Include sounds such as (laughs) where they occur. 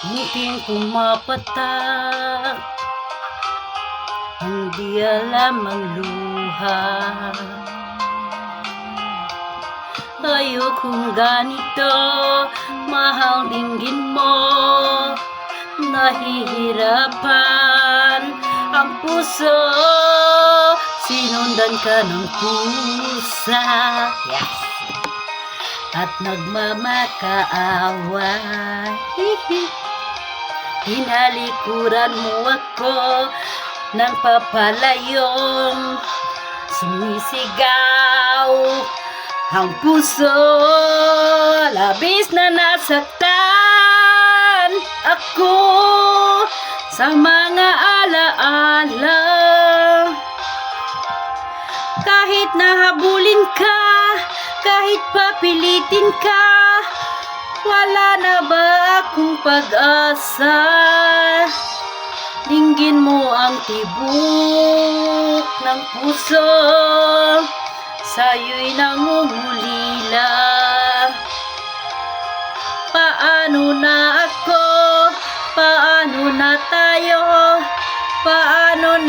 Ngiting pumapatak Hindi alam ang luha. Ayokong ganito Mahal dinggin mo. Nahihirapan Ang puso. Sinundan ka ng pusa. Yes. At nagmamakaawa. Hihi. (laughs) Hinalikuran mo ako ng papalayong sumisigaw. Ang puso, labis na nasaktan ako sa mga alaala. Kahit nahabulin ka, kahit papilitin ka, wala na ba kong pag-asa Linggin mo ang tibok ng puso Sa'yo'y nangungulila Paano na ako? Paano na tayo? Paano na